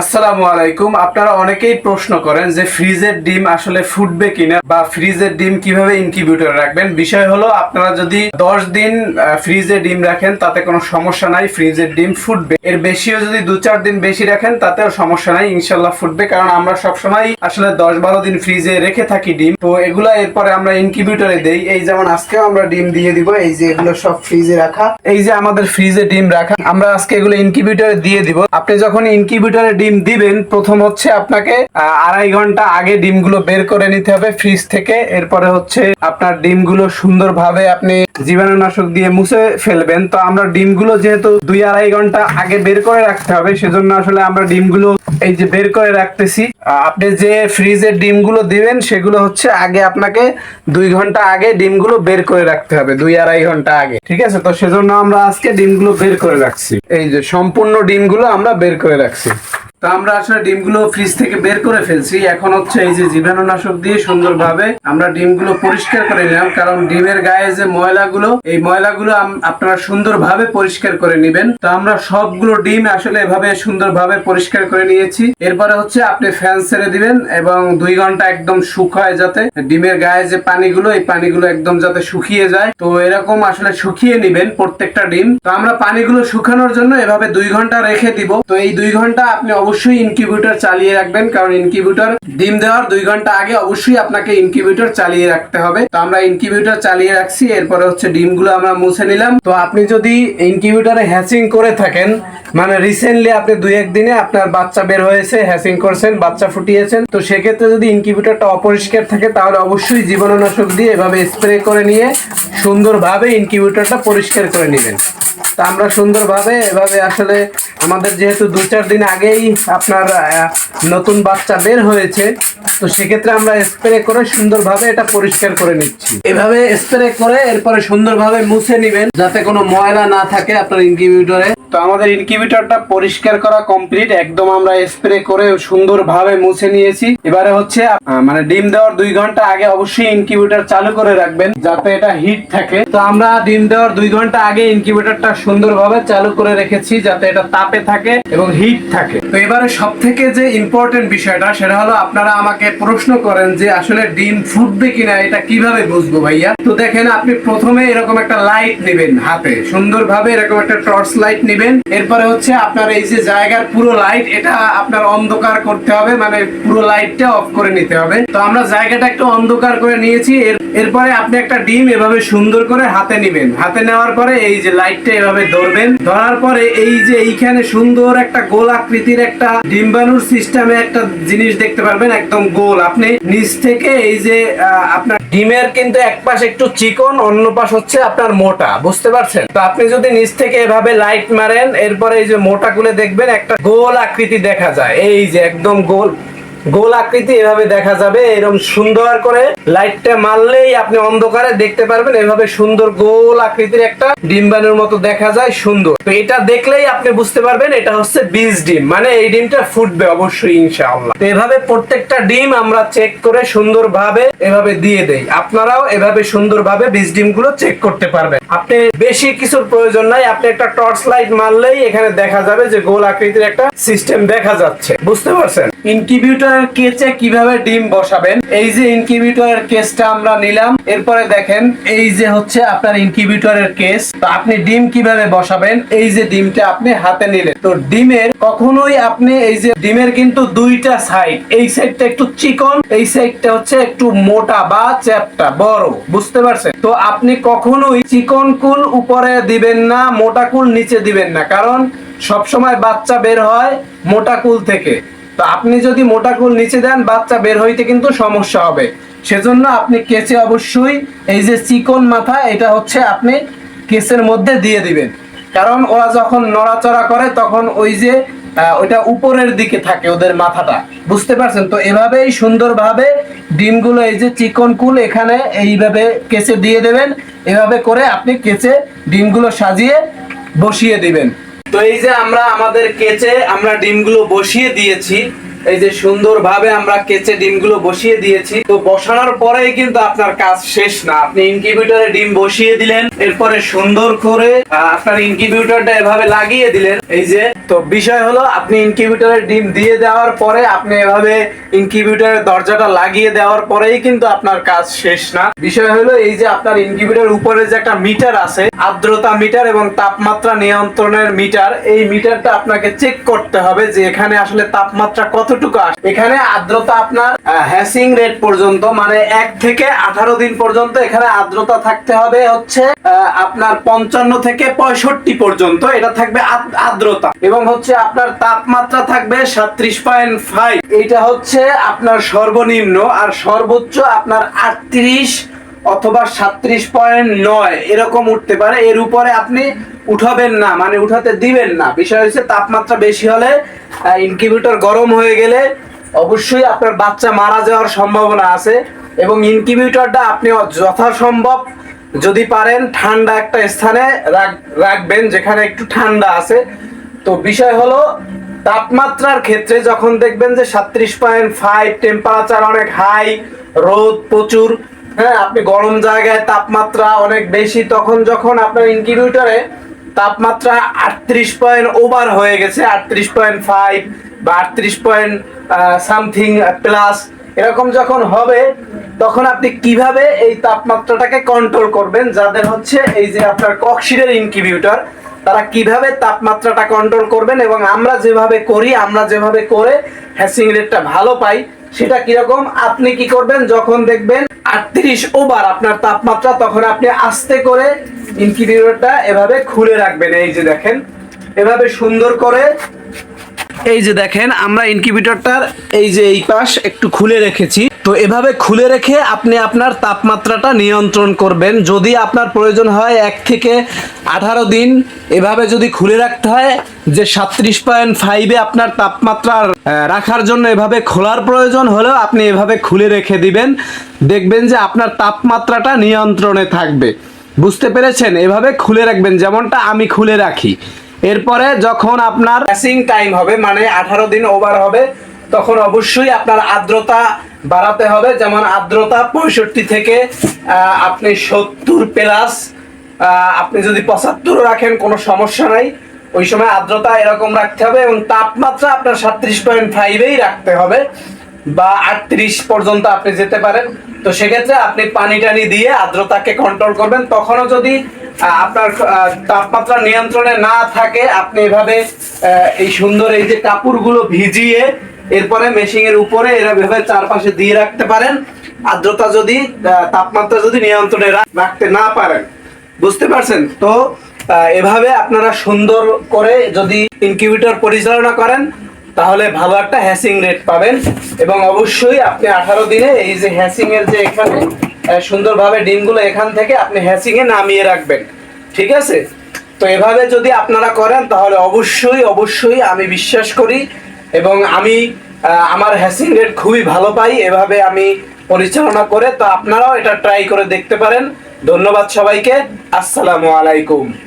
আসসালামু আলাইকুম। আপনারা অনেকেই প্রশ্ন করেন যে ফ্রিজের ডিম আসলে ফুটবে কিনা বা ফ্রিজের ডিম কীভাবে ইনকিউবেটরে রাখবেন। বিষয় হলো, আপনারা যদি দশ দিন ফ্রিজে ডিম রাখেন, তাতে কোনো সমস্যা নাই, ফ্রিজের ডিম ফুটবে। এর বেশিও যদি দু চার দিন বেশি রাখেন, তাতেও সমস্যা নাই ইনশাল্লাহ ফুটবে। কারণ আমরা সবসময় আসলে দশ বারো দিন ফ্রিজে রেখে থাকি ডিম। তো এগুলা এরপরে আমরা ইনকিউবেটরে দেই। এই যেমন আজকেও আমরা ডিম দিয়ে দিব, এই যে এগুলো সব ফ্রিজে রাখা। এই যে আমাদের ফ্রিজে ডিম রাখা, আমরা আজকে এগুলো ইনকিউবেটরে দিয়ে দিব। আপনি যখন ইনকিউবেটরে ডিম দিবেন, প্রথম হচ্ছে আপনাকে আড়াই ঘণ্টা আগে ডিমগুলো বের করে নিতে হবে ফ্রিজ থেকে। এরপরে হচ্ছে আপনার ডিমগুলো সুন্দরভাবে আপনি জীবাণুনাশক দিয়ে মুছে ফেলবেন। তো আমরা ডিমগুলো যেহেতু দুই আড়াই ঘণ্টা আগে বের করে রাখতে হবে, সেজন্য আসলে আমরা ডিমগুলো এই যে বের করে রাখতেছি। আপনি যে ফ্রিজের ডিমগুলো দিবেন, সেগুলো হচ্ছে আগে আপনাকে দুই ঘণ্টা আগে ডিমগুলো বের করে রাখতে হবে, দুই আড়াই ঘণ্টা আগে। ঠিক আছে? তো সেজন্য আমরা আজকে ডিমগুলো বের করে রাখছি। এই যে সম্পূর্ণ ডিমগুলো আমরা বের করে রাখছি। তো আমরা আসলে ডিমগুলো ফ্রিজ থেকে বের করে ফেলছি। এখন হচ্ছে এই যে জীবাণুনাশক দিয়ে সুন্দরভাবে আমরা ডিমগুলো পরিষ্কার করে নিলাম। কারণ ডিমের গায়ে যে ময়লাগুলো, এই ময়লাগুলো আপনারা সুন্দরভাবে পরিষ্কার করে নেবেন। তো আমরা সবগুলো ডিম আসলে এভাবে সুন্দরভাবে পরিষ্কার করে নিয়েছি। এরপরে হচ্ছে আপনি ফ্যান ছেড়ে দিবেন এবং দুই ঘণ্টা একদম শুকায় যাতে ডিমের গায়ে যে পানিগুলো, এই পানিগুলো একদম যাতে শুকিয়ে যায়। তো এরকম আসলে শুকিয়ে নিবেন প্রত্যেকটা ডিম। তো আমরা পানিগুলো শুকানোর জন্য এভাবে দুই ঘণ্টা রেখে দিব। তো এই দুই ঘণ্টা আপনি ইনকিউবেটর চালিয়ে রাখবেন, কারণ ইনকিউবেটর ডিম দেওয়ার দুই ঘণ্টা আগে অবশ্যই আপনাকে ইনকিউবেটর চালিয়ে রাখতে হবে। তো আমরা ইনকিউবেটর চালিয়ে রাখছি, এরপরে হচ্ছে ডিমগুলো আমরা মুছে নিলাম। তো আপনি যদি ইনকিউবেটরে হ্যাচিং করে থাকেন মানে রিসেন্টলি আপনি দুই একদিনে আপনার বাচ্চা বের হয়েছে হ্যাচিং করছেন, বাচ্চা ফুটিয়েছেন, তো সেক্ষেত্রে যদি ইনকিউবেটরটা অপরিষ্কার থাকে, তাহলে অবশ্যই জীবাণুনাশক দিয়ে এভাবে স্প্রে করে নিয়ে সুন্দরভাবে ইনকিউবেটরটা পরিষ্কার করে নেবেন। তা আমরা সুন্দরভাবে এভাবে আসলে আমাদের যেহেতু দু চার দিন আগেই আপনার নতুন বাচ্চা বের হয়েছে, তো সেক্ষেত্রে আমরা স্প্রে করে সুন্দরভাবে এটা পরিষ্কার করে নিচ্ছি। এভাবে স্প্রে করে এরপরে সুন্দরভাবে মুছে নিবেন, যাতে কোনো ময়লা না থাকে আপনার ইনকিউবেটরে। তো আমাদের ইনকিউবেটরটা পরিষ্কার করা কমপ্লিট একদম আমরা স্প্রে করে সুন্দরভাবে মুছে নিয়েছি। এবারে হচ্ছে মানে ডিম দেওয়ার দুই ঘণ্টা আগে অবশ্যই ইনকিউবেটর চালু করে রাখবেন, যাতে এটা হিট থাকে। তো আমরা ডিম দেওয়ার দুই ঘণ্টা আগে ইনকিউবেটরটা সুন্দরভাবে চালু করে রেখেছি, যাতে এটা তাপে থাকে এবং হিট থাকে। তো এবারে সব থেকে যে ইম্পর্টেন্ট বিষয়টা, সেটা হলো আপনারা আমাকে প্রশ্ন করেন যে আসলে ডিম ফুটবে কিনা, এটা কীভাবে বুঝব ভাইয়া? তো দেখেন, আপনি প্রথমে এরকম একটা লাইট নেবেন হাতে। সুন্দরভাবে এরকম একটা টর্চ লাইট নেবেন। এরপরে হচ্ছে আপনার এই যে জায়গার পুরো লাইট এটা আপনার অন্ধকার করতে হবে মানে পুরো লাইটটা অফ করে নিতে হবে। তো আমরা জায়গাটা একটু অন্ধকার করে নিয়েছি। এরপরে আপনি একটা ডিম এভাবে সুন্দর করে হাতে নেবেন। হাতে নেওয়ার পরে এই যে লাইটটা এভাবে ধরবেন। ধরার পরে এই যে এইখানে সুন্দর একটা গোল আকৃতির একটা ডিম্বাণুর সিস্টেমে একটা জিনিস দেখতে পারবেন, একদম গোল। আপনি নিচ থেকে এই যে আপনার ডিমের কিন্তু এক পাশ একটু চিকন, অন্য পাশ হচ্ছে আপনার মোটা। বুঝতে পারছেন? তো আপনি যদি নিচ থেকে এভাবে লাইট মারেন এরপরে এই যে মোটা কুলে দেখবেন, একটা গোল আকৃতি দেখা যায়। এই যে একদম গোল। গোল আকৃতি এভাবে দেখা যাবে এরকম সুন্দর করে লাইটটা মারলেই আপনি অন্ধকারে দেখতে পারবেন, এভাবে সুন্দর গোল আকৃতির একটা ডিম্বাণুর মতো দেখা যায়, সুন্দর। তো এটা দেখলেই আপনি বুঝতে পারবেন, এটা হচ্ছে বীজ ডিম মানে এই ডিমটা ফুটবে অবশ্যই, ইনশাআল্লাহ। তো এভাবে প্রত্যেকটা ডিম আমরা চেক করে সুন্দরভাবে এভাবে দিয়ে দেই। আপনারাও এভাবে সুন্দরভাবে বীজ ডিমগুলো চেক করতে পারবেন। আপনি বেশি কিছুর প্রয়োজন নাই, আপনি একটা টর্চ লাইট মারলেই এখানে দেখা যাবে যে গোল আকৃতির একটা সিস্টেম দেখা যাচ্ছে। বুঝতে পারছেন? ইনকিউবেটরের কেচে কীভাবে ডিম বসাবেন? এই যে ইনকিউবেটরের কেসটা আমরা নিলাম। এরপরে দেখেন, এই যে হচ্ছে আপনার ইনকিউবেটরের কেস তো আপনি ডিম কীভাবে বসাবেন? এই যে ডিমটা আপনি হাতে নিলেন। তো ডিমের, কখনোই আপনি এই যে ডিমের কিন্তু দুইটা সাইড এই সাইডটা একটু চিকন, এই সাইডটা হচ্ছে একটু মোটা বা চ্যাপটা, বড়। বুঝতে পারছেন? তো আপনি কখনোই চিকন কুল উপরে দিবেন না, মোটা কুল নিচে দিবেন না। কারণ সবসময় বাচ্চা বের হয় মোটা কুল থেকে। তো আপনি যদি মোটা কুল নিচে দেন, বাচ্চা বের হইতে কিন্তু সমস্যা হবে। সেজন্য আপনি কেচে অবশ্যই এই যে চিকন মাথা, এটা হচ্ছে আপনি কেসের মধ্যে দিয়ে দিবেন। কারণ ওরা যখন নড়াচড়া করে, তখন ওই যে ওইটা উপরের দিকে থাকে ওদের মাথাটা। বুঝতে পারছেন? তো এভাবেই সুন্দরভাবে ডিমগুলো, এই যে চিকন কুল, এখানে এইভাবে কেচে দিয়ে দেবেন। এভাবে করে আপনি কেচে ডিমগুলো সাজিয়ে বসিয়ে দিবেন। তো এই যে আমরা আমাদের কেচে আমরা ডিমগুলো বসিয়ে দিয়েছি এই যে সুন্দরভাবে আমরা কেচে ডিমগুলো বসিয়ে দিয়েছি। তো বসানোর পরেই কিন্তু আপনার কাজ শেষ না। আপনি ইনকিউবেটরে ডিম বসিয়ে দিলেন, এরপরে সুন্দর করে আপনার ইনকিউবেটরটা এভাবে লাগিয়ে দিলেন। এই যে, তো বিষয় হলো, আপনি ইনকিউবেটরে ডিম দিয়ে দেওয়ার পরে, আপনি এভাবে ইনকিউবেটরের দরজাটা লাগিয়ে দেওয়ার পরেই কিন্তু আপনার কাজ শেষ না। বিষয় হলো, এই যে আপনার ইনকিউবেটরের উপরে যে একটা মিটার আছে, আর্দ্রতা মিটার এবং তাপমাত্রা নিয়ন্ত্রণের মিটার, এই মিটারটা আপনাকে চেক করতে হবে যে এখানে আসলে তাপমাত্রা কতটুকু আসে এখানে আর্দ্রতা আপনার হ্যাসিং রেট পর্যন্ত মানে এক থেকে আঠারো দিন পর্যন্ত এখানে আর্দ্রতা থাকতে হবে হচ্ছে আপনার পঞ্চান্ন থেকে পঁয়ষট্টি পর্যন্ত, এটা থাকবে আর্দ্রতা। এবং হচ্ছে আপনার তাপমাত্রা থাকবে সাত্রিশ পয়েন্ট ফাইভ এইটা হচ্ছে আপনার সর্বনিম্ন, আর সর্বোচ্চ আপনার আটত্রিশ অথবা সাত্রিশ পয়েন্ট নয়, এরকম উঠতে পারে। এর উপরে আপনি উঠাবেন না মানে উঠাতে দিবেন না। বিষয় হচ্ছে তাপমাত্রা বেশি হলে ইনকিউবেটর গরম হয়ে গেলে অবশ্যই আপনার বাচ্চা মারা যাওয়ার সম্ভাবনা আছে এবং ইনকিউবেটরটা আপনি যথাসম্ভব যদি পারেন ঠান্ডা একটা স্থানে রাখ- রাখবেন যেখানে একটু ঠান্ডা আছে। তো বিষয় হলো, তাপমাত্রার ক্ষেত্রে যখন দেখবেন যে সাত্রিশ পয়েন্ট ফাইভ টেম্পারেচার অনেক হাই রোদ প্রচুর হ্যাঁ আপনি গরম জায়গায় তাপমাত্রা অনেক বেশি, তখন যখন আপনার ইনকিউবেটরে তাপমাত্রা আটত্রিশ পয়েন্ট ওভার হয়ে গেছে, আটত্রিশ পয়েন্ট ফাইভ বা আটত্রিশ পয়েন্ট সামথিং প্লাস এরকম যখন হবে, তখন আপনি কীভাবে এই তাপমাত্রাটাকে কন্ট্রোল করবেন? যাদের হচ্ছে এই যে আপনার কক্সিডের ইনকিউবেটর তারা কীভাবে তাপমাত্রাটা কন্ট্রোল করবেন? এবং আমরা যেভাবে করি, আমরা যেভাবে করে হ্যাসিং রেটটা ভালো পাই সেটা কীরকম? আপনি কি করবেন? যখন দেখবেন আটত্রিশ ওভার আপনার তাপমাত্রা, তখন আপনি আস্তে করে ইনকিউবেটরটা এভাবে খুলে রাখবেন। এই যে দেখেন, এভাবে সুন্দর করে এই যে দেখেন, আমরা ইনকিউবেটরটার এই যে এই পাশ একটু খুলে রেখেছি। তো এভাবে খুলে রেখে আপনি আপনার তাপমাত্রাটা নিয়ন্ত্রণ করবেন। যদি আপনার প্রয়োজন হয় এক থেকে আঠারো দিন, এভাবে যদি খুলে রাখতে হয় যে সাত্রিশ পয়েন্ট ফাইভে আপনার তাপমাত্রা রাখার জন্য এভাবে খোলার প্রয়োজন হলেও আপনি এভাবে খুলে রেখে দিবেন। দেখবেন যে আপনার তাপমাত্রাটা নিয়ন্ত্রণে থাকবে। বুঝতে পেরেছেন? এভাবে খুলে রাখবেন। যেমনটা আমি খুলে রাখি। এরপরে যখন আপনার প্যাসিং টাইম হবে মানে আঠারো দিন ওভার হবে, তখন অবশ্যই আপনার আর্দ্রতা বাড়াতে হবে। যেমন আর্দ্রতা পঁয়ষট্টি থেকে আপনি সত্তর প্লাস আপনি যদি পঁচাত্তর রাখেন, কোনো সমস্যা নাই। ওই সময় আর্দ্রতা এরকম রাখতে হবে এবং তাপমাত্রা আপনার সাত্রিশ পয়েন্ট ফাইভেই রাখতে হবে বা আটত্রিশ পর্যন্ত আপনি যেতে পারেন। তো সেক্ষেত্রে আপনি পানি টানি দিয়ে আর্দ্রতাকে কন্ট্রোল করবেন। তখনও যদি আপনার তাপমাত্রা নিয়ন্ত্রণে না থাকে, আপনি এভাবে এই সুন্দর এই যে কাপড়গুলো ভিজিয়ে এরপরে মেশিং এর উপরে এভাবে চারপাশে দিয়ে রাখতে পারেন। আর্দ্রতা যদি তাপমাত্রা যদি নিয়ন্ত্রণে রাখতে না পারেন। বুঝতে পারছেন? তো এভাবে আপনারা সুন্দর করে যদি ইনকিউবেটর পরিচালনা করেন, তাহলে ভালো একটা হ্যাসিং রেট পাবেন। এবং অবশ্যই আপনি আঠারো দিনে এই যে হ্যাসিং এর যে এখানে সুন্দরভাবে ডিমগুলো এখান থেকে আপনি হ্যাসিং এ নামিয়ে রাখবেন। ঠিক আছে? তো এভাবে যদি আপনারা করেন, তাহলে অবশ্যই অবশ্যই আমি বিশ্বাস করি এবং আমি আমার হ্যাসিং রেট খুবই ভালো পাই। এভাবে আমি পরিচালনা করে তো আপনারাও এটা ট্রাই করে দেখতে পারেন। ধন্যবাদ সবাইকে। আসসালামু আলাইকুম।